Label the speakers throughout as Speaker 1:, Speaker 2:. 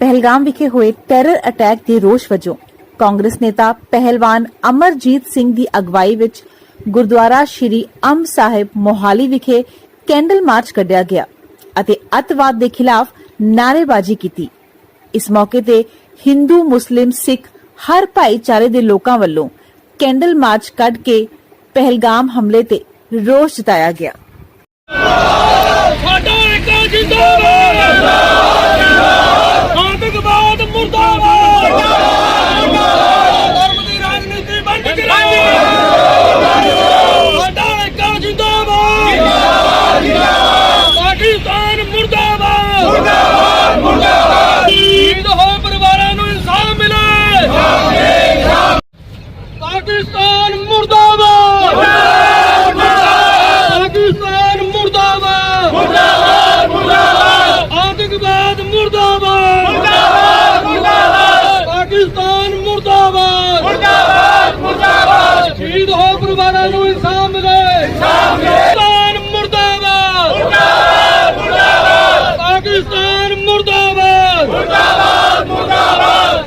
Speaker 1: ਪਹਿਲਗਾਮ ਵਿਖੇ ਹੋਏ terror attack ਦੇ ਰੋਸ਼ ਵਜੋਂ ਕਾਂਗਰਸ ਨੇਤਾ ਪਹਿਲਵਾਨ ਅਮਰਜੀਤ ਸਿੰਘ ਦੀ ਅਗਵਾਈ ਵਿੱਚ ਗੁਰਦੁਆਰਾ ਸ਼੍ਰੀ ਅੰਬ ਸਾਹਿਬ ਮੋਹਾਲੀ ਵਿਖੇ ਕੈਂਡਲ ਮਾਰਚ ਕੱਢਿਆ ਗਿਆ ਅਤੇ ਅੱਤਵਾਦ ਦੇ ਖਿਲਾਫ ਨਾਅਰੇਬਾਜ਼ੀ ਕੀਤੀ। ਇਸ ਮੌਕੇ ਤੇ ਹਿੰਦੂ, ਮੁਸਲਿਮ, ਸਿੱਖ ਹਰ ਭਾਈਚਾਰੇ ਦੇ ਲੋਕਾਂ ਵੱਲੋਂ ਕੈਂਡਲ ਮਾਰਚ ਕੱਢ ਕੇ ਪਹਿਲਗਾਮ ਹਮਲੇ ਤੇ ਰੋਸ ਜਤਾਇਆ ਗਿਆ।
Speaker 2: ਸਾਡਾ ਇੱਕ ਜਿੰਦਾਬਾਦ ਆਤੰਕਵਾਦ ਮੁਰਦਾਬਾਦ ਧਰਮ ਦੀ ਰਾਜਨੀਤੀ ਬੰਦ ਕਰਾਓ ਸਾਡਾ ਇੱਕ ਜਿੰਦਾਬਾਦ ਪਾਕਿਸਤਾਨ ਮੁਰਦਾਬਾਦ ਮੁਰਦਾਬਾਦ ਮੁਰਦਾਬਾਦ ਸ਼ਹੀਦ ਹੋਏ ਪਰਿਵਾਰਾਂ ਨੂੰ ਇਨਸਾਫ ਮਿਲੇ ਪਾਕਿਸਤਾਨ ਮੁਰਦਾਬਾਦ ਪਾਕਿਸਤਾਨ ਮੁਰਦਾਬਾਦ ਮੁਰਦਾਬਾਦ ਮੁਰਦਾਬਾਦ ਆਤੰਕਵਾਦ ਮੁਰਦਾਬਾਦ ਮੁਰਦਾਬਾਦ ਮੁਰਦਾਬਾਦ ਪਾਕਿਸਤਾਨ ਮੁਰਦਾਬਾਦ ਮੁਰਦਾਬਾਦ ਮੁਰਦਾਬਾਦ ਸ਼ਹੀਦ ਪਰਿਵਾਰਾਂ ਨੂੰ ਇਨਸਾਫ ਮਿਲੇ ਇਨਸਾਫ ਮਿਲੇ ਪਾਕਿਸਤਾਨ ਮੁਰਦਾਬਾਦ ਮੁਰਦਾਬਾਦ। ਮੁਰਦਾਬਾਦ ਪਾਕਿਸਤਾਨ ਮੁਰਦਾਬਾਦ। ਮੁਰਦਾਬਾਦ ਮੁਰਦਾਬਾਦ।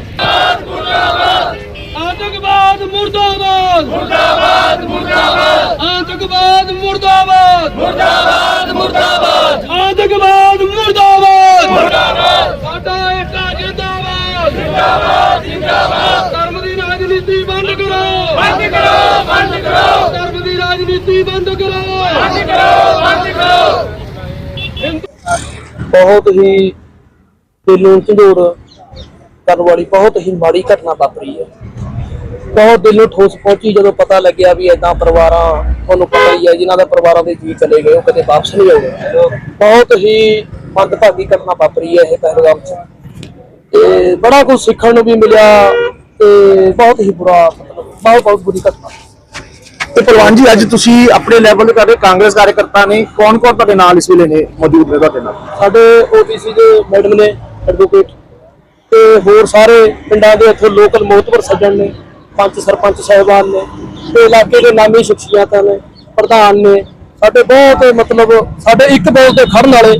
Speaker 2: ਆਤੰਕਵਾਦ ਮੁਰਦਾਬਾਦ। ਮੁਰਦਾਬਾਦ ਮੁਰਦਾਬਾਦ। ਆਤੰਕਵਾਦ ਮੁਰਦਾਬਾਦ ਮੁਰਦਾਬਾਦ। ਮੁਰਦਾਬਾਦ ਆਤੰਕਵਾਦ ਮੁਰਦਾਬਾਦ ਮੁਰਦਾਬਾਦ ਸਾਡਾ ਏਕਾ ਜਿੰਦਾਬਾਦ ਜਿੰਦਾਬਾਦ ਜਿੰਦਾਬਾਦ ਧਰਮ ਦੀ ਰਾਜਨੀਤੀ ਬੰਦ ਕਰੋ ਬੰਦ ਕਰੋ ਬੰਦ ਕਰੋ ਧਰਮ ਰਾਜਨੀਤੀ ਬੰਦ ਕਰੋ। ਬੰਦ ਕਰੋ ਬੰਦ ਕਰੋ।
Speaker 3: ਬਹੁਤ ਹੀ ਦਿਲ ਨੂੰ ਝੰਡੋੜ ਕਰਨ ਵਾਲੀ ਬਹੁਤ ਹੀ ਮਾੜੀ ਘਟਨਾ ਵਾਪਰੀ ਹੈ। ਬਹੁਤ ਦਿਲ ਨੂੰ ਠੋਸ ਪਹੁੰਚੀ ਜਦੋਂ ਪਤਾ ਲੱਗਿਆ ਵੀ ਏਦਾਂ ਪਰਿਵਾਰਾਂ ਤੁਹਾਨੂੰ ਪਤਾ ਹੀ ਹੈ ਜਿਨ੍ਹਾਂ ਦੇ ਪਰਿਵਾਰਾਂ ਦੇ ਜੀ ਚਲੇ ਗਏ ਉਹ ਕਦੇ ਵਾਪਸ ਨਹੀਂ ਆਉਣੇ ਬਹੁਤ ਹੀ ਮੰਦਭਾਗੀ ਘਟਨਾ ਵਾਪਰੀ ਹੈ ਇਹ ਪਹਿਲਗਾਮ 'ਚ। ਤੇ ਬੜਾ ਕੁਝ ਸਿੱਖਣ ਨੂੰ ਵੀ ਮਿਲਿਆ ਤੇ ਬਹੁਤ ਹੀ ਬੁਰਾ ਮਤਲਬ ਬਹੁਤ ਬਹੁਤ ਬੁਰੀ ਘਟਨਾ।
Speaker 4: ਤੇ ਪਹਿਲਵਾਨ ਜੀ, ਅੱਜ ਤੁਸੀਂ ਆਪਣੇ ਲੈਵਲ ਤੇ ਤੁਹਾਡੇ ਕਾਂਗਰਸ ਕਾਰਜਕਰਤਾ ਨੇ ਕੌਣ ਕੌਣ ਤੁਹਾਡੇ ਨਾਲ ਇਸ ਵੇਲੇ ਨੇ ਮੌਜੂਦ ਨੇ ਤੁਹਾਡੇ ਨਾਲ?
Speaker 3: ਸਾਡੇ ਓਬੀਸੀ ਦੇ ਮੈਡਮ ਨੇ ਐਡਵੋਕੇਟ ਤੇ ਹੋਰ ਸਾਰੇ ਪਿੰਡਾਂ ਦੇ ਇੱਥੇ ਲੋਕਲ ਮੋਹਤਵਰ ਸੱਜਣ ਨੇ, ਪੰਚ ਸਰਪੰਚ ਸਾਹਿਬਾਨ ਨੇ, ਤੇ ਇਲਾਕੇ ਦੇ ਨਾਮੀ ਸ਼ਖਸੀਅਤਾਂ ਨੇ, ਪ੍ਰਧਾਨ ਨੇ, ਸਾਡੇ ਬਹੁਤ ਮਤਲਬ ਸਾਡੇ ਇੱਕ ਬੋਲ ਤੇ ਖੜਨ ਵਾਲੇ,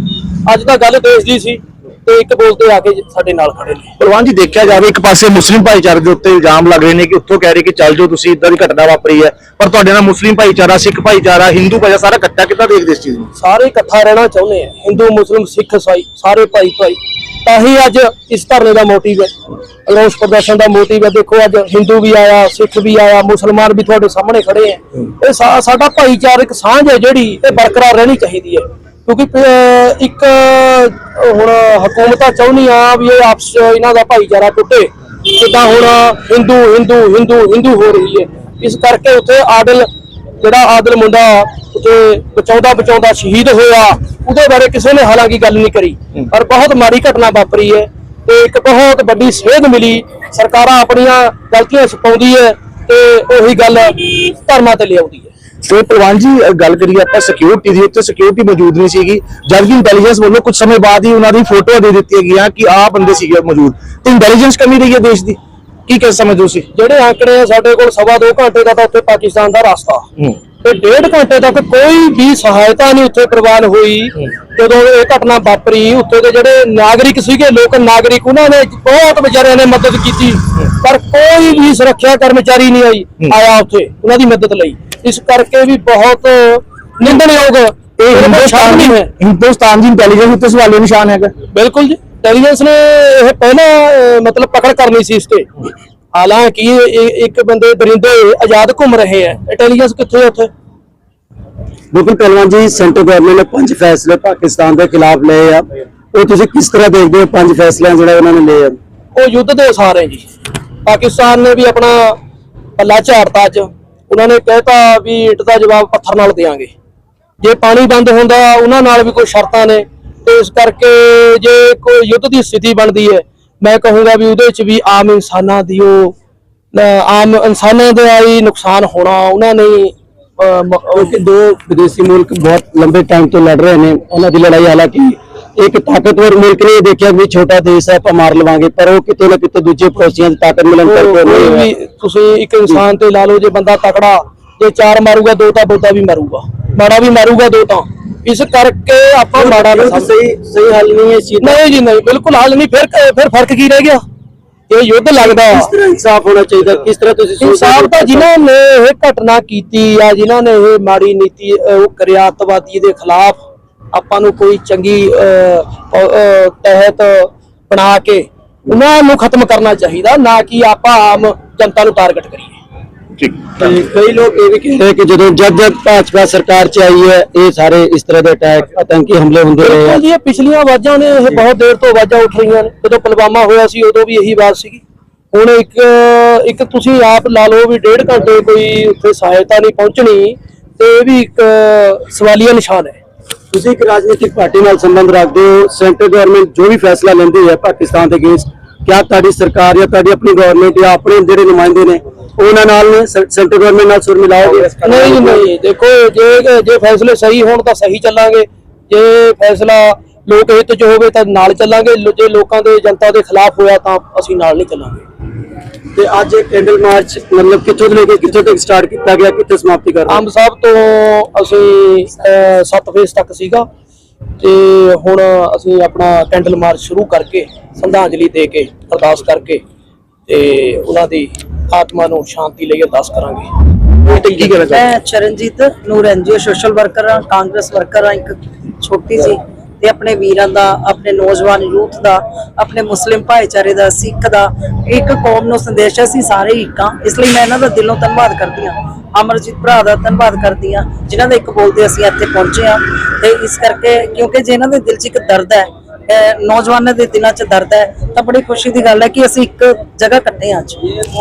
Speaker 3: ਅੱਜ ਤਾਂ ਗੱਲ ਦੇਸ਼ ਦੀ ਸੀ। ਤੇ ਇੱਕ ਬੋਲ ਤੇ ਆ ਕੇ ਸਾਡੇ ਨਾਲ ਖੜੇ ਨੇ।
Speaker 4: ਪਹਿਲਵਾਨ ਜੀ ਦੇਖਿਆ ਜਾਵੇ ਇੱਕ ਪਾਸੇ ਮੁਸਲਿਮ ਭਾਈਚਾਰੇ ਦੇ ਉੱਤੇ ਇਲਜ਼ਾਮ ਲੱਗ ਰਹੇ ਨੇ ਕਿ ਉੱਥੋਂ ਕਹਿ ਰਹੇ ਕਿ ਚੱਲ ਜਾਓ ਤੁਸੀਂ ਇਦਾਂ ਦੀ ਘਟਨਾ ਵਾਪਰੀ ਹੈ ਪਰ ਤੁਹਾਡੇ ਨਾਲ ਮੁਸਲਿਮ ਭਾਈਚਾਰਾ ਸਿੱਖ ਭਾਈਚਾਰਾ ਹਿੰਦੂ ਭਾਈਚਾਰਾ ਸਾਰਾ ਇਕੱਠਾ ਕਿੱਦਾਂ ਦੇਖਦੇ ਇਸ ਚੀਜ਼ ਨੂੰ?
Speaker 3: ਸਾਰੇ ਇਕੱਠਾ ਰਹਿਣਾ ਚਾਹੁੰਦੇ ਆ। ਹਿੰਦੂ ਮੁਸਲਿਮ ਸਿੱਖ ਈਸਾਈ ਸਾਰੇ ਭਾਈ ਭਾਈ। ਤਾਂ ਹੀ ਅੱਜ ਇਸ ਧਰਨੇ ਦਾ ਮੋਟਿਵ ਹੈ। ਰੋਸ ਪ੍ਰਦਰਸ਼ਨ ਦਾ ਮੋਟਿਵ ਹੈ। ਦੇਖੋ ਅੱਜ ਹਿੰਦੂ ਵੀ ਆਇਆ ਸਿੱਖ ਵੀ ਆਇਆ ਮੁਸਲਮਾਨ ਵੀ ਤੁਹਾਡੇ ਸਾਹਮਣੇ ਖੜੇ ਆ। ਇਹ ਸਾਡਾ ਭਾਈਚਾਰਕ ਸਾਂਝ ਹੈ ਜਿਹੜੀ ਇਹ ਬਰਕਰਾਰ ਰਹਿਣੀ ਚਾਹੀਦੀ ਹੈ। ਕਿਉਂਕਿ ਪ- ਇੱਕ ਹੁਣ ਹਕੂਮਤਾਂ ਚਾਹੁੰਦੀਆਂ ਵੀ ਇਹ ਆਪਸ 'ਚ ਇਹਨਾਂ ਦਾ ਭਾਈਚਾਰਾ ਟੁੱਟੇ। ਜਿੱਦਾਂ ਹੁਣ ਹਿੰਦੂ ਹਿੰਦੂ ਹਿੰਦੂ ਹਿੰਦੂ ਹੋ ਰਹੀ ਹੈ। ਇਸ ਕਰਕੇ ਉੱਥੇ ਆਦਲ ਜਿਹੜਾ ਆਦਲ ਮੁੰਡਾ ਉੱਥੇ ਬਚਾਉਂਦਾ ਬਚਾਉਂਦਾ ਸ਼ਹੀਦ ਹੋਇਆ ਉਹਦੇ ਬਾਰੇ ਕਿਸੇ ਨੇ ਹਾਲਾਂਕਿ ਗੱਲ ਨਹੀਂ ਕਰੀ। ਪਰ ਬਹੁਤ ਮਾੜੀ ਘਟਨਾ ਵਾਪਰੀ ਹੈ ਤੇ ਇੱਕ ਬਹੁਤ ਵੱਡੀ ਸੇਧ ਮਿਲੀ। ਸਰਕਾਰਾਂ ਆਪਣੀਆਂ ਗਲਤੀਆਂ ਛਪਾਉਂਦੀ ਹੈ। ਤੇ ਉਹੀ ਗੱਲ ਧਰਮਾਂ ਤੇ ਲਿਆਉਂਦੀ ਹੈ।
Speaker 4: ਤੇ ਪਹਿਲਵਾਨ ਜੀ ਗੱਲ ਕਰੀਏ ਆਪਾਂ ਸਿਕਿਉਰਿਟੀ ਦੀ ਉੱਥੇ ਸਿਕਿਉਰਿਟੀ ਮੌਜੂਦ ਨਹੀਂ ਸੀਗੀ। ਜਦਕਿ ਇੰਟੈਲੀਜੈਂਸ ਵੱਲੋਂ ਕੁਝ ਸਮੇਂ ਬਾਅਦ ਹੀ ਉਹਨਾਂ ਦੀ ਫੋਟੋਆਂ ਦੇ ਦਿੱਤੀਆਂ ਗਈਆਂ ਕਿ ਆਹ ਬੰਦੇ ਸੀਗੇ ਮੌਜੂਦ। ਤੇ ਇੰਟੈਲੀਜੈਂਸ ਕਮੀ ਰਹੀ ਹੈ ਦੇਸ਼ ਦੀ। ਕੀ ਕਹਿ ਸਮਝਦੇ ਹੋ ਤੁਸੀਂ?
Speaker 3: ਜਿਹੜੇ ਆંકੜੇ ਆ ਸਾਡੇ ਕੋਲ ਸਵਾ ਦੋ ਘੰਟੇ ਦਾ ਤਾਂ ਉੱਥੇ ਪਾਕਿਸਤਾਨ ਦਾ ਰਸਤਾ। ਤੇ ਡੇਢ ਘੰਟੇ ਤੱਕ ਕੋਈ ਵੀ ਸਹਾਇਤਾ ਨਹੀਂ ਉੱਥੇ ਪ੍ਰਵਾਨ ਹੋਈ। ਜਦੋਂ ਇਹ ਘਟਨਾ ਵਾਪਰੀ ਉੱਥੇ ਦੇ ਜਿਹੜੇ ਨਾਗਰਿਕ ਸੀਗੇ ਲੋਕ ਨਾਗਰਿਕ ਉਹਨਾਂ ਨੇ ਬਹੁਤ ਵਿਚਾਰਿਆਂ ਨੇ ਮਦਦ ਕੀਤੀ। ਪਰ ਕੋਈ ਵੀ ਸੁਰੱਖਿਆ ਕਰਮਚਾਰੀ ਨਹੀਂ ਆਈ ਆਇਆ ਉੱਥੇ ਉਹਨਾਂ ਦੀ ਮਦਦ ਲਈ। ਇਸ ਕਰਕੇ ਵੀ ਬਹੁਤ ਨਿੰਦਣਯੋਗ
Speaker 4: ਇਹ ਹਿੰਦੁਸਤਾਨ ਦੀ
Speaker 3: ਹੈ।
Speaker 4: ਹਿੰਦੁਸਤਾਨ ਦੀ ਇੰਟੈਲੀਜੈਂਸ ਉੱਤੇ ਸਵਾਲੇ ਨਿਸ਼ਾਨ ਹੈਗਾ।
Speaker 3: ਬਿਲਕੁਲ ਜੀ। ਇੰਟੈਲੀਜੈਂਸ ਨੇ ਇਹ ਪਹਿਲਾਂ ਮਤਲਬ ਪਕੜ ਕਰਨੀ ਸੀ ਇਸ ਤੇ। ਹਾਲਾਂਕਿ ਇੱਕ ਬੰਦੇ ਦਰਿੰਦੇ ਆਜ਼ਾਦ ਘੁੰਮ ਰਹੇ ਆ ਇੰਟੈਲੀਜੈਂਸ ਕਿੱਥੇ ਉੱਥੇ?
Speaker 4: ਬਿਲਕੁਲ ਪਹਿਲਵਾਨ ਜੀ ਸੈਂਟਰ ਗਵਰਨਮੈਂਟ ਨੇ ਪੰਜ ਫੈਸਲੇ ਪਾਕਿਸਤਾਨ ਦੇ ਖਿਲਾਫ ਲਏ ਆ। ਉਹ ਤੁਸੀਂ ਕਿਸ ਤਰ੍ਹਾਂ ਦੇਖਦੇ ਹੋ ਪੰਜ ਫੈਸਲਿਆਂ ਜਿਹੜਾ ਉਹਨਾਂ ਨੇ ਲਏ ਆ?
Speaker 3: ਉਹ ਯੁੱਧ ਦੇ ਅਸਾਰ ਹੈ ਜੀ। ਪਾਕਿਸਤਾਨ ਨੇ ਵੀ ਆਪਣਾ ਪੱਲਾ ਝਾੜਤਾ ਅੱਜ। ਉਹਨਾਂ ਨੇ ਕਹਿਤਾ ਵੀ ਇੱਟ ਦਾ ਜਵਾਬ ਪੱਥਰ ਨਾਲ ਦੇਾਂਗੇ ਜੇ ਪਾਣੀ ਬੰਦ ਹੁੰਦਾ ਉਹਨਾਂ ਨਾਲ ਵੀ ਕੋਈ ਸ਼ਰਤਾਂ ਨੇ। ਤੇ ਇਸ ਕਰਕੇ ਜੇ ਕੋਈ ਯੁੱਧ ਦੀ ਸਥਿਤੀ ਬਣਦੀ ਹੈ ਮੈਂ ਕਹੂੰਗਾ ਵੀ ਉਹਦੇ ਚ ਵੀ ਆਮ ਇਨਸਾਨਾਂ ਦੀ ਉਹ ਆਮ ਇਨਸਾਨਾਂ ਦਾ ਹੀ ਨੁਕਸਾਨ ਹੋਣਾ ਉਹਨਾਂ ਨੇ
Speaker 4: ਕਿਉਂਕਿ ਦੋ ਵਿਦੇਸ਼ੀ ਮੁਲਕ ਬਹੁਤ ਲੰਬੇ ਟਾਈਮ ਤੋਂ ਲੜ ਰਹੇ ਨੇ ਉਹਨਾਂ ਦੀ ਲੜਾਈ ਹਾਲਾਂਕਿ ਇੱਕ ਤਾਕਤਵਰ ਮੁਲਕ ਨੇ ਦੇਖਿਆ ਵੀ ਛੋਟਾ ਦੇਸ਼ ਹੈ ਆਪਾਂ ਮਾਰ ਲਵਾਂਗੇ ਪਰ ਉਹ ਕਿਤੇ ਨਾ ਕਿਤੇ ਦੂਜੇ ਪੜੋਸੀਆਂ ਦੀ ਤਾਕਤ ਮਿਲਣ ਕਰਕੇ
Speaker 3: ਵੀ। ਤੁਸੀਂ ਇੱਕ ਇਨਸਾਨ ਤੇ ਲਾ ਲਓ ਜੇ ਬੰਦਾ ਤਕੜਾ ਜੇ ਚਾਰ ਮਾਰੂਗਾ ਦੋ ਤਾਂ ਬੋਤਾ ਵੀ ਮਾਰੂਗਾ ਮਾੜਾ ਵੀ ਮਾਰੂਗਾ ਦੋ ਤਾਂ ਇਸ ਕਰਕੇ ਆਪਾਂ ਮਾੜਾ ਨਹੀਂ
Speaker 5: ਸਹੀ ਸਹੀ ਹੱਲ ਨਹੀਂ ਹੈ ਇਸ ਚੀਜ਼ ਦਾ।
Speaker 3: ਨਹੀਂ ਜੀ ਨਹੀਂ ਬਿਲਕੁਲ ਹੱਲ ਨਹੀਂ। ਫਿਰ ਫਿਰ ਫ਼ਰਕ ਕੀ ਰਹਿ ਗਿਆ? ਇਹ ਯੁੱਧ ਲੱਗਦਾ।
Speaker 5: ਕਿਸ ਤਰ੍ਹਾਂ ਇਨਸਾਫ ਹੋਣਾ ਚਾਹੀਦਾ? ਕਿਸ ਤਰ੍ਹਾਂ ਤੁਸੀਂ
Speaker 3: ਇਨਸਾਫ? ਤਾਂ ਜਿਨ੍ਹਾਂ ਨੇ ਇਹ ਘਟਨਾ ਕੀਤੀ ਆ ਜਿਨ੍ਹਾਂ ਨੇ ਇਹ ਮਾੜੀ ਨੀਤੀ ਉਹ ਕਰਿਆ ਅੱਤਵਾਦੀ ਦੇ ਖਿਲਾਫ ਆਪਾਂ ਨੂੰ ਕੋਈ ਚੰਗੀ ਤਹਿਤ ਬਣਾ ਕੇ ਉਹਨਾਂ ਨੂੰ ਖਤਮ ਕਰਨਾ ਚਾਹੀਦਾ ਨਾ ਕਿ ਆਪਾਂ ਆਮ ਜਨਤਾ ਨੂੰ ਟਾਰਗੇਟ ਕਰੀਏ।
Speaker 5: ਤੇ ਕਈ ਲੋਕ ਇਹ ਵੀ ਕਹਿੰਦੇ ਕਿ ਜਦੋਂ ਜਦ ਜਦ ਭਾਜਪਾ ਸਰਕਾਰ ਚ ਆਈ ਹੈ ਇਹ ਸਾਰੇ ਇਸ ਤਰ੍ਹਾਂ ਦੇ ਅਟੈਕ ਆਤੰਕੀ ਹਮਲੇ ਹੁੰਦੇ ਰਹੇ ਆ।
Speaker 3: ਬਿਲਕੁਲ ਜੀ ਇਹ ਪਿਛਲੀਆਂ ਆਵਾਜ਼ਾਂ ਨੇ ਇਹ ਬਹੁਤ ਦੇਰ ਤੋਂ ਆਵਾਜ਼ਾਂ ਉੱਠ ਰਹੀਆਂ ਨੇ। ਜਦੋਂ ਪੁਲਵਾਮਾ ਹੋਇਆ ਸੀ ਉਦੋਂ ਵੀ ਇਹੀ ਆਵਾਜ਼ ਸੀਗੀ। ਹੁਣ ਇੱਕ ਇੱਕ ਤੁਸੀਂ ਆਪ ਲਾ ਲਓ ਵੀ ਡੇਢ ਘੰਟੇ ਕੋਈ ਉੱਥੇ ਸਹਾਇਤਾ ਨਹੀਂ ਪਹੁੰਚਣੀ ਤੇ ਇਹ ਵੀ ਇੱਕ ਸਵਾਲੀਆ ਨਿਸ਼ਾਨ ਹੈ।
Speaker 5: ਤੁਸੀਂ ਇੱਕ ਰਾਜਨੀਤਿਕ ਪਾਰਟੀ ਨਾਲ ਸੰਬੰਧ ਰੱਖਦੇ ਹੋ ਸੈਂਟਰ ਗਵਰਨਮੈਂਟ ਜੋ ਵੀ ਫੈਸਲਾ ਲੈਂਦੀ ਹੈ ਪਾਕਿਸਤਾਨ ਦੇ ਅਗੇਂਸਟ ਕਿਆ ਤੁਹਾਡੀ ਸਰਕਾਰ ਜਾਂ ਤੁਹਾਡੀ ਆਪਣੀ ਗਵਰਨਮੈਂਟ ਜਾਂ ਆਪਣੇ ਜਿਹੜੇ ਨੁਮਾਇੰਦੇ ਨੇ ਉਹਨਾਂ ਨਾਲ ਨੇ ਸੈਂਟਰ ਗਵਰਨਮੈਂਟ ਨਾਲ ਸੁਰ ਮਿਲਾਓਗੇ?
Speaker 3: ਨਹੀਂ ਜੀ, ਨਹੀਂ ਦੇਖੋ ਜੇ ਜੇ ਫੈਸਲੇ ਸਹੀ ਹੋਣ ਤਾਂ ਸਹੀ ਚੱਲਾਂਗੇ। ਜੇ ਫੈਸਲਾ ਲੋਕ ਹਿੱਤ 'ਚ ਹੋਵੇ ਤਾਂ ਨਾਲ ਚੱਲਾਂਗੇ। ਜੇ ਲੋਕਾਂ ਦੇ ਜਨਤਾ ਦੇ ਖਿਲਾਫ ਹੋਇਆ ਤਾਂ ਅਸੀਂ ਨਾਲ ਨਹੀਂ ਚੱਲਾਂਗੇ।
Speaker 5: ਤੇ ਅੱਜ ਇਹ ਕੈਂਡਲ ਮਾਰਚ ਮਤਲਬ ਕਿੱਥੋਂ ਤੋਂ ਲੈ ਕੇ ਕਿੱਥੋਂ ਤੱਕ ਸਟਾਰਟ ਕੀਤਾ ਗਿਆ ਕਿੱਥੇ ਸਮਾਪਤੀ ਕਰ ਰਹੇ?
Speaker 3: ਅੰਬ ਸਾਹਿਬ ਤੋਂ ਅਸੀਂ 7 ਫੇਸ ਤੱਕ ਸੀਗਾ। ਤੇ ਹੁਣ ਅਸੀਂ ਆਪਣਾ ਕੈਂਡਲ ਮਾਰਚ ਸ਼ੁਰੂ ਕਰਕੇ ਸ਼ਰਧਾਂਜਲੀ ਦੇ ਕੇ ਅਰਦਾਸ ਕਰਕੇ ਤੇ ਉਹਨਾਂ ਦੀ ਆਤਮਾ ਨੂੰ ਸ਼ਾਂਤੀ ਲਈ ਅਰਦਾਸ ਕਰਾਂਗੇ।
Speaker 4: ਤੇ ਕੀ ਕਹਿਣਾ ਚਾਹੁੰਦੇ
Speaker 6: ਮੈਂ Charanjit Noor NGO social worker ਹਾਂ ਕਾਂਗਰਸ ਵਰਕਰ ਹਾਂ ਇੱਕ ਛੋਟੀ ਸੀ ਤੇ ਆਪਣੇ ਵੀਰਾਂ ਦਾ ਆਪਣੇ ਨੌਜਵਾਨ ਯੂਥ ਦਾ ਆਪਣੇ ਮੁਸਲਿਮ ਭਾਈਚਾਰੇ ਦਾ ਸਿੱਖ ਦਾ ਇੱਕ ਕੌਮ ਨੂੰ ਸੰਦੇਸ਼ ਹੈ ਅਸੀਂ ਸਾਰੇ ਇੱਕ ਇਸ ਲਈ ਮੈਂ ਇਹਨਾਂ ਦਾ ਦਿਲੋਂ ਧੰਨਵਾਦ ਕਰਦੀ ਹਾਂ। ਅਮਰਜੀਤ ਭਰਾ ਦਾ ਧੰਨਵਾਦ ਕਰਦੀ ਹਾਂ ਜਿਨ੍ਹਾਂ ਦੇ ਇੱਕ ਬੋਲਦੇ ਅਸੀਂ ਇੱਥੇ ਪਹੁੰਚੇ ਹਾਂ। ਤੇ ਇਸ ਕਰਕੇ ਕਿਉਂਕਿ ਜੇ ਇਹਨਾਂ ਦੇ ਦਿਲ 'ਚ ਇੱਕ ਦਰਦ ਹੈ ਨੌਜਵਾਨਾਂ ਦੇ ਦਿਲਾਂ 'ਚ ਦਰਦ ਹੈ ਤਾਂ ਬੜੀ ਖੁਸ਼ੀ ਦੀ ਗੱਲ ਹੈ ਕਿ ਅਸੀਂ ਇੱਕ ਜਗ੍ਹਾ ਇਕੱਠੇ ਹਾਂ ਅੱਜ।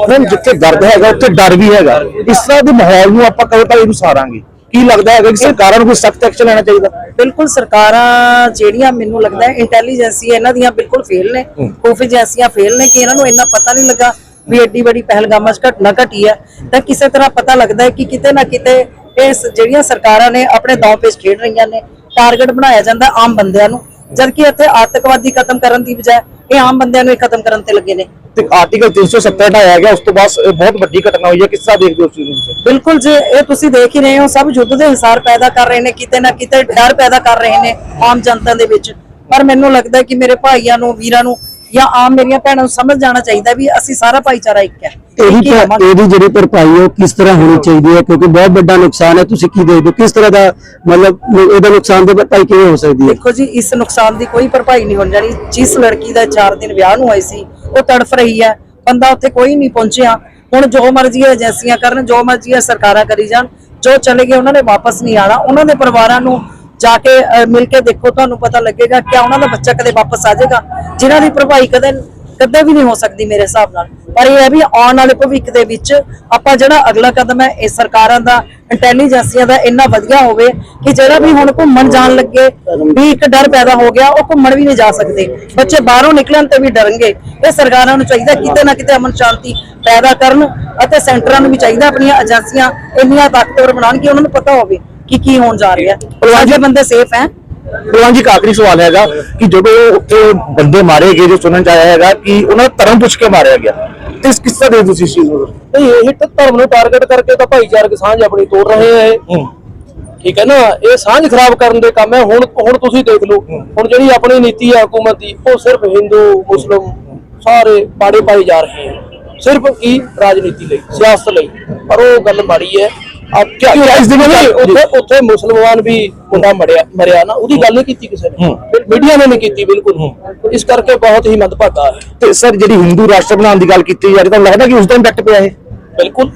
Speaker 4: ਮੈਮ ਜਿੱਥੇ ਦਰਦ ਹੈਗਾ ਉੱਥੇ ਡਰ ਵੀ ਹੈਗਾ। ਇਸ ਤਰ੍ਹਾਂ ਦੇ ਮਾਹੌਲ ਨੂੰ ਆਪਾਂ ਕਦੋਂ ਤੱਕ ਇਹਨੂੰ ਸਾਰਾਂਗੇ ਕੀ ਲੱਗਦਾ ਹੈਗਾ ਕਿ ਸਰਕਾਰਾਂ ਨੂੰ ਕੋਈ ਸਖਤ ਐਕਸ਼ਨ ਲੈਣਾ ਚਾਹੀਦਾ?
Speaker 6: ਬਿਲਕੁਲ ਸਰਕਾਰਾਂ ਜਿਹੜੀਆਂ ਮੈਨੂੰ ਲੱਗਦਾ ਹੈ ਇੰਟੈਲੀਜੈਂਸੀ ਇਹਨਾਂ ਦੀਆਂ ਬਿਲਕੁਲ ਫੇਲ ਨੇ। ਖੂਫ ਏਜੰਸੀਆਂ ਫੇਲ ਨੇ ਕਿ ਇਹਨਾਂ ਨੂੰ ਇੰਨਾ ਪਤਾ ਨਹੀਂ ਲੱਗਾ ਵੀ ਐਡੀ ਵੱਡੀ ਪਹਿਲਗਾਮਾਂ 'ਚ ਘਟਨਾ ਘਟੀ ਹੈ ਤਾਂ ਕਿਸੇ ਤਰ੍ਹਾਂ ਪਤਾ ਲੱਗਦਾ ਹੈ ਕਿ ਕਿਤੇ ਨਾ ਕਿਤੇ ਇਹ ਜਿਹੜੀਆਂ ਸਰਕਾਰਾਂ ਨੇ ਆਪਣੇ ਦੌਰ ਪੇਚ ਖੇਡ ਰਹੀਆਂ ਨੇ ਟਾਰਗੇਟ ਬਣਾਇਆ ਜਾਂਦਾ ਆਮ ਬੰਦਿਆਂ ਨੂੰ ਜਦਕਿ ਇੱਥੇ ਆਤੰਕਵਾਦੀ ਖਤਮ ਕਰਨ ਦੀ ਬਜਾਏ ਇਹ ਆਮ ਬੰਦਿਆਂ ਨੂੰ ਖਤਮ ਕਰਨ ਤੇ ਲੱਗੇ ਨੇ
Speaker 4: ਤੇ ਆਰਟੀਕਲ 370 ਹਟਾਇਆ ਗਿਆ ਉਸ ਤੋਂ ਬਾਅਦ ਬਹੁਤ ਵੱਡੀ ਘਟਨਾ ਹੋਈ ਹੈ ਕਿਸ ਤਰ੍ਹਾਂ ਦੇਖਦੇ ਹੋ ਤੁਸੀਂ?
Speaker 6: ਬਿਲਕੁਲ ਜੇ ਇਹ ਤੁਸੀਂ ਦੇਖ ਹੀ ਰਹੇ ਹੋ ਸਭ ਯੁੱਧ ਦੇ ਹਿਸਾਰ ਪੈਦਾ ਕਰ ਰਹੇ ਨੇ ਕਿਤੇ ਨਾ ਕਿਤੇ ਡਰ ਪੈਦਾ ਕਰ ਰਹੇ ਨੇ ਆਮ ਜਨਤਾ ਦੇ ਵਿੱਚ ਪਰ ਮੈਨੂੰ ਲੱਗਦਾ ਹੈ ਕਿ ਮੇਰੇ ਭਾਈਆਂ ਨੂੰ ਵੀਰਾਂ ਨੂੰ ਜਾਂ ਆਮ ਮੇਰੀਆਂ ਭੈਣਾਂ ਨੂੰ ਸਮਝ ਜਾਣਾ ਚਾਹੀਦਾ ਵੀ ਅਸੀਂ ਸਾਰਾ ਭਾਈਚਾਰਾ ਇੱਕ ਹੈ।
Speaker 5: ਇਹਦੀ
Speaker 6: ਰਹਾਂਗੇ।
Speaker 5: ਇਹਦੀ ਜਿਹੜੀ ਭਰਪਾਈ ਹੈ ਉਹ ਕਿਸ ਤਰ੍ਹਾਂ ਹੋਣੀ ਚਾਹੀਦੀ ਹੈ? ਕਿਉਂਕਿ ਬਹੁਤ ਵੱਡਾ ਨੁਕਸਾਨ ਹੈ। ਤੁਸੀਂ ਕੀ ਦੇਖਦੇ ਹੋ? ਕਿਸ ਤਰ੍ਹਾਂ ਦਾ ਮਤਲਬ ਇਹਦਾ ਨੁਕਸਾਨ ਦੀ ਭਰਪਾਈ ਕਿਵੇਂ ਹੋ ਸਕਦੀ ਹੈ?
Speaker 6: ਦੇਖੋ ਜੀ ਇਸ ਨੁਕਸਾਨ ਦੀ ਕੋਈ ਭਰਪਾਈ ਨਹੀਂ ਹੋਣੀ ਜਾਣੀ ਜਿਸ ਲੜਕੀ ਦਾ 4 ਦਿਨ ਵਿਆਹ ਨੂੰ ਹੋਈ ਸੀ ਉਹ ਤੜਫ ਰਹੀ ਹੈ। ਬੰਦਾ ਉੱਥੇ ਕੋਈ ਨਹੀਂ ਪਹੁੰਚਿਆ। ਹੁਣ ਜੋ ਮਰਜ਼ੀ ਏਜੰਸੀਆਂ ਕਰਨ ਜੋ ਮਰਜ਼ੀ ਸਰਕਾਰਾਂ ਕਰੀ ਜਾਣ ਜੋ ਚਲੇ ਗਏ ਉਹਨਾਂ ਨੇ ਵਾਪਸ ਨਹੀਂ ਆਣਾ ਉਹਨਾਂ ਦੇ ਪਰਿਵਾਰਾਂ ਨੂੰ ਜਾ ਕੇ ਮਿਲ ਕੇ ਦੇਖੋ, ਤੁਹਾਨੂੰ ਪਤਾ ਲੱਗੇਗਾ ਕਿ ਉਹਨਾਂ ਦਾ ਬੱਚਾ ਕਦੇ ਵਾਪਸ ਆ ਜਾਏਗਾ, ਜਿਨ੍ਹਾਂ ਦੀ ਭਰਪਾਈ ਕਦੇ ਕਦੇ ਵੀ ਨਹੀਂ ਹੋ ਸਕਦੀ ਮੇਰੇ ਹਿਸਾਬ ਨਾਲ। ਪਰ ਇਹ ਹੈ ਵੀ ਆਉਣ ਵਾਲੇ ਭਵਿੱਖ ਦੇ ਵਿੱਚ ਆਪਾਂ ਜਿਹੜਾ ਅਗਲਾ ਕਦਮ ਹੈ, ਇਹ ਸਰਕਾਰਾਂ ਦਾ, ਇੰਟੈਲੀਜੈਂਸੀਆਂ ਦਾ ਇੰਨਾ ਵਧੀਆ ਹੋਵੇ ਕਿ ਜਿਹੜਾ ਵੀ ਹੁਣ ਘੁੰਮਣ ਜਾਣ ਲੱਗੇ, ਵੀ ਇੱਕ ਡਰ ਪੈਦਾ ਹੋ ਗਿਆ, ਉਹ ਘੁੰਮਣ ਵੀ ਨਹੀਂ ਜਾ ਸਕਦੇ। ਬੱਚੇ ਬਾਹਰੋਂ ਨਿਕਲਣ ਤੇ ਵੀ ਡਰਨਗੇ। ਇਹ ਸਰਕਾਰਾਂ ਨੂੰ ਚਾਹੀਦਾ ਕਿਤੇ ਨਾ ਕਿਤੇ ਅਮਨ ਸ਼ਾਂਤੀ ਪੈਦਾ ਕਰਨ ਅਤੇ ਸੈਂਟਰਾਂ ਨੂੰ ਵੀ ਚਾਹੀਦਾ ਆਪਣੀਆਂ ਏਜੰਸੀਆਂ ਇੰਨੀਆਂ ਤਾਕਤਵਰ ਬਣਾਉਣ ਕਿ ਉਹਨਾਂ ਨੂੰ ਪਤਾ ਹੋਵੇ। ਕਿ ਕੀ ਹੋਣ ਜਾ ਰਿਹਾ ਹੈ? ਸਾਡੇ ਬੰਦੇ ਸੇਫ ਹੈ?
Speaker 4: ਭਗਵਾਨ ਜੀ ਆਖਰੀ ਸਵਾਲ ਹੈਗਾ ਕਿ ਜਦੋਂ ਉੱਥੇ ਬੰਦੇ ਮਾਰੇ ਗਏ ਜੋ ਸੁਣਨ ਚ ਆਇਆ ਹੈਗਾ ਕਿ ਉਹਨਾਂ ਦਾ ਧਰਮ ਪੁੱਛ ਕੇ ਮਾਰਿਆ ਗਿਆ ਇਸ ਕਿਸ ਤਰ੍ਹਾਂ ਦੇ ਤੁਸੀਂ ਇਸ ਚੀਜ਼ ਨੂੰ?
Speaker 3: ਨਹੀਂ ਇਹ ਤਾਂ ਧਰਮ ਨੂੰ ਟਾਰਗੇਟ ਕਰਕੇ ਤਾਂ ਭਾਈਚਾਰਕ ਸਾਂਝ ਆਪਣੀ ਤੋੜ ਰਹੇ ਆ ਇਹ। ਠੀਕ ਹੈ ਨਾ? ਇਹ ਸਾਂਝ ਖਰਾਬ ਕਰਨ ਦੇ ਕੰਮ ਹੈ। ਹੁਣ ਹੁਣ ਤੁਸੀਂ ਦੇਖ ਲਓ ਹੁਣ ਜਿਹੜੀ ਆਪਣੀ ਨੀਤੀ ਹੈ ਹਕੂਮਤ ਦੀ ਉਹ ਸਿਰਫ ਹਿੰਦੂ ਮੁਸਲਮ ਸਾਰੇ ਪਾੜੇ ਪਾਏ ਜਾ ਰਹੇ ਹੈ ਸਿਰਫ ਕੀ? ਰਾਜਨੀਤੀ ਲਈ ਸਿਆਸਤ ਲਈ। ਪਰ ਉਹ ਗੱਲ ਮਾੜੀ ਹੈ।
Speaker 4: ਇਸ ਦੇ ਵਿੱਚ-
Speaker 3: ਨਹੀਂ, ਉੱਥੇ ਉੱਥੇ ਮੁਸਲਮਾਨ ਵੀ ਮੁੰਡਾ ਮਰਿਆ ਮਰਿਆ ਨਾ ਉਹਦੀ ਗੱਲ ਨਹੀਂ ਕੀਤੀ ਕਿਸੇ ਨੇ। ਮੀਡੀਆ ਨੇ ਨਹੀਂ ਕੀਤੀ ਬਿਲਕੁਲ। ਇਸ ਕਰਕੇ ਬਹੁਤ ਹੀ ਮੰਦਭਾਗਾ ਹੈ।
Speaker 4: ਤੇ ਸਰ ਜਿਹੜੀ ਹਿੰਦੂ ਰਾਸ਼ਟਰ ਬਣਾਉਣ ਦੀ ਗੱਲ ਕੀਤੀ ਜਾ ਰਹੀ ਤੁਹਾਨੂੰ ਲੱਗਦਾ ਕਿ ਉਸ ਦਾ ਇੰਪੈਕਟ ਪਿਆ ਇਹ?
Speaker 3: ਬਿਲਕੁਲ।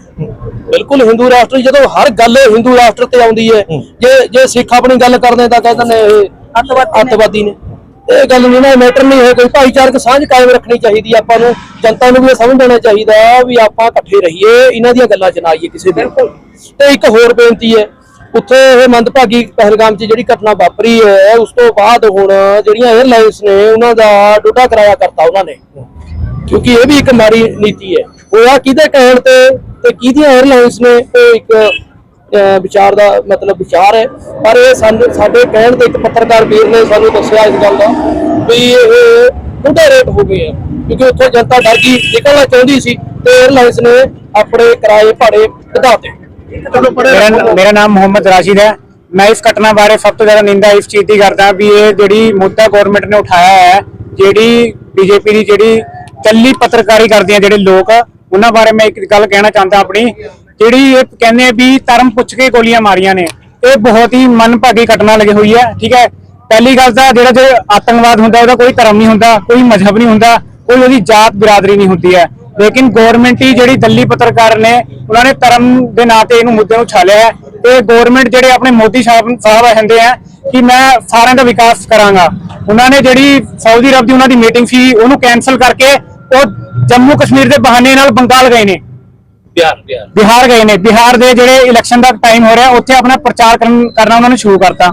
Speaker 3: ਬਿਲਕੁਲ ਹਿੰਦੂ ਰਾਸ਼ਟਰ ਜਦੋਂ ਹਰ ਗੱਲ ਹਿੰਦੂ ਰਾਸ਼ਟਰ ਤੇ ਆਉਂਦੀ ਹੈ ਜੇ ਜੇ ਸਿੱਖ ਆਪਣੀ ਗੱਲ ਕਰਦੇ ਤਾਂ ਕਹਿੰਦੇ ਨੇ ਇਹ
Speaker 6: ਅੱਤਵਾਦੀ ਨੇ।
Speaker 3: ਇਹ ਗੱਲ ਨਹੀਂ ਨਾ ਮੈਟਰ ਨਹੀਂ ਹੈ ਕੋਈ ਭਾਈਚਾਰਕ ਸਾਂਝ ਕਾਇਮ ਰੱਖਣੀ ਚਾਹੀਦੀ ਆਪਾਂ ਨੂੰ ਜਨਤਾ ਨੂੰ ਵੀ ਸਮਝ ਲੈਣਾ ਚਾਹੀਦਾ ਵੀ ਆਪਾਂ ਇਕੱਠੇ ਰਹੀਏ ਇਹਨਾਂ ਦੀਆਂ ਗੱਲਾਂ ਚ ਨਾ ਆਈਏ ਕਿਸੇ ਦੇ। ਤੇ ਇੱਕ ਹੋਰ ਬੇਨਤੀ ਹੈ ਉੱਥੇ ਇਹ ਮੰਦਭਾਗੀ ਪਹਿਲਗਾਮ 'ਚ ਜਿਹੜੀ ਘਟਨਾ ਵਾਪਰੀ ਹੈ ਉਸ ਤੋਂ ਬਾਅਦ ਹੁਣ ਜਿਹੜੀਆਂ 에ਅਰਲਾਈਨਸ ਨੇ ਉਹਨਾਂ ਦਾ ਡੋਟਾ ਕਰਾਇਆ ਕਰਤਾ ਉਹਨਾਂ ਨੇ। ਕਿਉਂਕਿ ਇਹ ਵੀ ਇੱਕ ਮਾੜੀ ਨੀਤੀ ਹੈ। ਉਹ ਆ ਕਿਹਦੇ ਕਹਿਣ ਤੇ ਤੇ ਕਿਹਦੀਆਂ 에ਅਰਲਾਈਨਸ ਨੇ ਉਹ ਇੱਕ ਵਿਚਾਰ ਦਾ ਮਤਲਬ ਵਿਚਾਰ ਹੈ। ਪਰ ਇਹ ਸਾਨੂੰ ਸਾਡੇ ਕਹਿਣ ਤੇ ਇੱਕ ਪੱਤਰਕਾਰ ਵੀਰ ਨੇ ਸਾਨੂੰ ਦੱਸਿਆ ਇਸ ਗੱਲ ਦਾ ਵੀ ਇਹ ਕੁੱਡੇ ਰੇਟ ਹੋ ਗਏ ਆ ਕਿਉਂਕਿ ਉੱਥੇ ਜਨਤਾ ਡਰ ਗਈ ਨਿਕਲਣਾ ਚਾਹੁੰਦੀ ਸੀ ਤੇ 에ਅਰਲਾਈਨਸ ਨੇ ਆਪਣੇ ਕਿਰਾਏ ਭਾੜੇ ਵਧਾਤੇ
Speaker 7: ਮੇਰਾ ਨਾਮ ਮੁਹੰਮਦ ਰਾਸ਼ਿਦ ਹੈ। ਮੈਂ ਇਸ ਘਟਨਾ ਬਾਰੇ ਸਭ ਤੋਂ ਜ਼ਿਆਦਾ ਨਿੰਦਾ ਇਸ ਚੀਜ਼ ਦੀ ਕਰਦਾ ਵੀ ਇਹ ਜਿਹੜੀ ਮੁੱਦਾ ਗਵਰਨਮੈਂਟ ਨੇ ਉਠਾਇਆ ਹੈ ਜਿਹੜੀ ਬੀਜੇਪੀ ਦੀ ਜਿਹੜੀ ਚੱਲੀ ਪੱਤਰਕਾਰੀ ਕਰਦੇ ਆ ਜਿਹੜੇ ਲੋਕ ਉਹਨਾਂ ਬਾਰੇ ਮੈਂ ਇੱਕ ਗੱਲ ਕਹਿਣਾ ਚਾਹੁੰਦਾ ਆਪਣੀ। ਜਿਹੜੀ ਇਹ ਕਹਿੰਦੇ ਵੀ ਧਰਮ ਪੁੱਛ ਕੇ ਗੋਲੀਆਂ ਮਾਰੀਆਂ ਨੇ, ਇਹ ਬਹੁਤ ਹੀ ਮਨਭਾਗੀ ਘਟਨਾ ਲੱਗੀ ਹੋਈ ਹੈ, ਠੀਕ ਹੈ। ਪਹਿਲੀ ਗੱਲ ਤਾਂ ਜਿਹੜਾ ਜੇ ਆਤੰਕਵਾਦ ਹੁੰਦਾ, ਉਹਦਾ ਕੋਈ ਧਰਮ ਨਹੀਂ ਹੁੰਦਾ, ਕੋਈ ਮਜ਼ਹਬ ਨਹੀਂ ਹੁੰਦਾ, ਕੋਈ ਉਹਦੀ ਜਾਤ ਬਿਰਾਦਰੀ ਨਹੀਂ ਹੁੰਦੀ ਹੈ। ਲੇਕਿਨ ਗਵਰਨਮੈਂਟ ਹੀ ਜਿਹੜੀ ਦਿੱਲੀ ਪੱਤਰਕਾਰ ਨੇ, ਉਹਨਾਂ ਨੇ ਧਰਮ ਦੇ ਨਾਂ ਤੇ ਇਹਨੂੰ ਮੁੱਦੇ ਨੂੰ ਉਛਾਲਿਆ ਹੈ। ਤੇ ਗਵਰਨਮੈਂਟ ਜਿਹੜੇ ਆਪਣੇ ਮੋਦੀ ਸਾਹਿਬ ਸਾਹਿਬ ਕਹਿੰਦੇ ਆ ਕਿ ਮੈਂ ਸਾਰਿਆਂ ਦਾ ਵਿਕਾਸ ਕਰਾਂਗਾ। ਉਹਨਾਂ ਨੇ ਜਿਹੜੀ ਸਾਊਦੀ ਅਰਬ ਦੀ ਉਹਨਾਂ ਦੀ ਮੀਟਿੰਗ ਸੀ, ਉਹਨੂੰ ਕੈਨਸਲ ਕਰਕੇ ਉਹ ਜੰਮੂ ਕਸ਼ਮੀਰ ਦੇ ਬਹਾਨੇ ਨਾਲ ਬੰਗਾਲ ਗਏ ਨੇ।
Speaker 3: ਬਿਹਾਰ ਬਿਹਾਰ।
Speaker 7: ਬਿਹਾਰ ਗਏ ਨੇ। ਬਿਹਾਰ ਦੇ ਜਿਹੜੇ ਇਲੈਕਸ਼ਨ ਦਾ ਟਾਈਮ ਹੋ ਰਿਹਾ ਉੱਥੇ ਆਪਣਾ ਪ੍ਰਚਾਰ ਕਰਨ ਕਰਨਾ ਉਹਨਾਂ ਨੇ ਸ਼ੁਰੂ ਕਰਤਾ।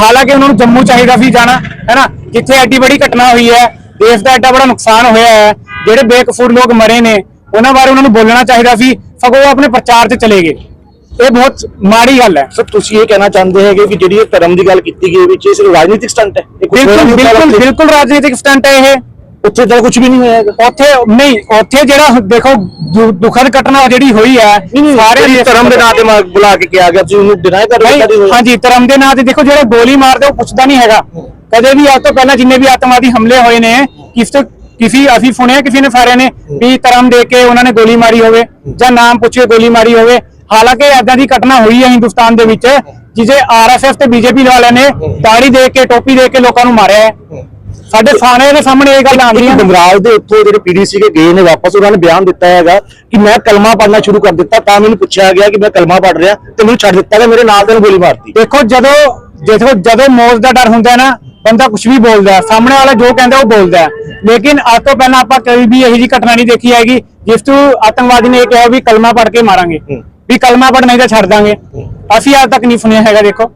Speaker 7: ਹਾਲਾਂਕਿ ਉਹਨਾਂ ਨੂੰ ਜੰਮੂ ਚਾਹੀਦਾ ਸੀ ਜਾਣਾ ਹੈਨਾ? ਜਿੱਥੇ ਐਡੀ ਬੜੀ ਘਟਨਾ ਹੋਈ ਹੈ ਦੇਸ਼ ਦਾ ਐਡਾ ਬੜਾ ਨੁਕਸਾਨ ਹੋਇਆ ਹੈ ਜਿਹੜੇ ਬੇਕਸੂਰ ਲੋਕ ਮਰੇ ਨੇ ਉਹਨਾਂ ਬਾਰੇ ਉਹਨਾਂ ਨੂੰ ਬੋਲਣਾ ਚਾਹੀਦਾ ਸੀ ਸਗੋਂ ਆਪਣੇ ਪ੍ਰਚਾਰ 'ਚ ਚਲੇ ਗਏ। ਇਹ ਬਹੁਤ ਮਾੜੀ ਗੱਲ ਹੈ।
Speaker 4: ਸਰ ਤੁਸੀਂ ਇਹ ਕਹਿਣਾ ਚਾਹੁੰਦੇ ਹੈਗੇ ਕਿ ਜਿਹੜੀ ਇਹ ਧਰਮ ਦੀ ਗੱਲ ਕੀਤੀ ਗਈ ਵਿੱਚ ਇਹ ਸਿਰਫ ਰਾਜਨੀਤਿਕ ਸਟੰਟ ਹੈ?
Speaker 7: ਬਿਲਕੁਲ ਬਿਲਕੁਲ ਰਾਜਨੀਤਿਕ ਸਟੰਟ ਹੈ ਇਹ।
Speaker 4: ਉੱਥੇ ਤਾਂ ਕੁਝ ਵੀ ਨਹੀਂ ਹੋਇਆ ਹੈਗਾ।
Speaker 7: ਉੱਥੇ ਨਹੀਂ ਉੱਥੇ ਜਿਹੜਾ ਦੇਖੋ ਦੁ- ਦੁਖਦ ਘਟਨਾ ਜਿਹੜੀ ਹੋਈ ਹੈ ਸਾਰੇ
Speaker 4: ਧਰਮ ਦੇ ਨਾਂ ਤੇ ਮ- ਬੁਲਾ ਕੇ ਕਿਹਾ ਗਿਆ ਤੁਸੀਂ ਉਹਨੂੰ ਡਿਨਾਈ ਕਰ ਰਹੇ ਹੋ ਕਦੀ?
Speaker 7: ਹਾਂਜੀ ਧਰਮ ਦੇ ਨਾਂ ਤੇ ਦੇਖੋ ਜਿਹੜਾ ਗੋਲੀ ਮਾਰਦੇ ਉਹ ਪੁੱਛਦਾ ਨਹੀਂ ਹੈਗਾ। ਕਦੇ ਵੀ ਅੱਜ ਤੋਂ ਪਹਿਲਾਂ ਜਿੰਨੇ ਵੀ ਆਤੰਕਵਾਦੀ ਹਮਲੇ ਹੋਏ ਨੇ ਕਿਸ ਤੋਂ ਕਿਸੇ ਅਸੀਂ ਸੁਣਿਆ ਕਿਸੇ ਨੇ ਸਾਰਿਆਂ ਨੇ ਵੀ ਧਰਮ ਦੇ ਕੇ ਉਹਨਾਂ ਨੇ ਗੋਲੀ ਮਾਰੀ ਹੋਵੇ ਜਾਂ ਨਾਮ ਪੁੱਛ ਕੇ ਗੋਲੀ ਮਾਰੀ ਹੋਵੇ। ਹਾਲਾਂਕਿ ਏਦਾਂ ਦੀ ਘਟਨਾ ਹੋਈ ਹੈ ਹਿੰਦੁਸਤਾਨ ਦੇ ਵਿੱਚ ਜਿਸੇ ਆਰਐਸਐਸ ਤੇ ਬੀਜੇਪੀ ਵਾਲਿਆਂ ਨੇ ਦਾੜੀ ਦੇ ਕੇ ਟੋਪੀ ਦੇ ਕੇ ਲੋਕਾਂ ਨੂੰ ਮਾਰਿਆ ਹੈ। ਸਾਡੇ ਸਾਹਮਣੇ ਦੇ ਸਾਹਮਣੇ ਇਹ ਗੱਲ ਆਉਂਦੀ ਹੈ
Speaker 4: ਬੰਗਾਲ ਦੇ ਉੱਥੋਂ ਜਿਹੜੇ ਪੀਡੀ ਸੀਗੇ ਗਏ ਨੇ ਵਾਪਸ ਉਹਨਾਂ ਨੇ ਬਿਆਨ ਦਿੱਤਾ ਹੈਗਾ ਕਿ ਮੈਂ ਕਲਮਾ ਪੜਨਾ ਸ਼ੁਰੂ ਕਰ ਦਿੱਤਾ ਤਾਂ ਮੈਨੂੰ ਪੁੱਛਿਆ ਗਿਆ ਕਿ ਮੈਂ ਕਲਮਾ ਪੜ ਰਿਹਾ ਤੇ ਮੈਨੂੰ ਛੱਡ ਦਿੱਤਾ ਗਿਆ ਮੇਰੇ ਨਾਲ ਦੇ ਨੂੰ ਗੋਲੀ ਮਾਰਤੀ।
Speaker 7: ਦੇਖੋ ਜਦੋਂ ਦੇਖੋ ਜਦੋਂ ਮੌਤ ਦਾ ਡਰ ਹੁੰਦਾ ਨਾ ਬੰਦਾ ਕੁਝ ਵੀ ਬੋਲਦਾ ਹੈ। ਸਾਹਮਣੇ ਵਾਲਾ ਜੋ ਕਹਿੰਦਾ ਉਹ ਬੋਲਦਾ ਹੈ। ਲੇਕਿਨ ਅੱਜ ਤੋਂ ਪਹਿਲਾਂ ਆਪਾਂ ਕਦੀ ਵੀ ਇਹੋ ਜਿਹੀ ਘਟਨਾ ਨਹੀਂ ਦੇਖੀ ਹੈਗੀ ਜਿਸ ਤੋਂ ਆਤੰਕਵਾਦੀ ਨੇ ਇਹ ਕਿਹਾ ਵੀ ਕਲਮਾ ਪੜ ਕੇ ਮਾਰਾਂਗੇ। ਵੀ ਕਲਮਾ ਪੜ ਨਹੀਂ ਤਾਂ ਛੱਡ ਦਾਂਗੇ। ਅਸੀਂ ਅੱਜ ਤੱਕ ਨਹੀਂ ਸੁਣਿਆ ਹੈਗਾ ਦੇਖੋ।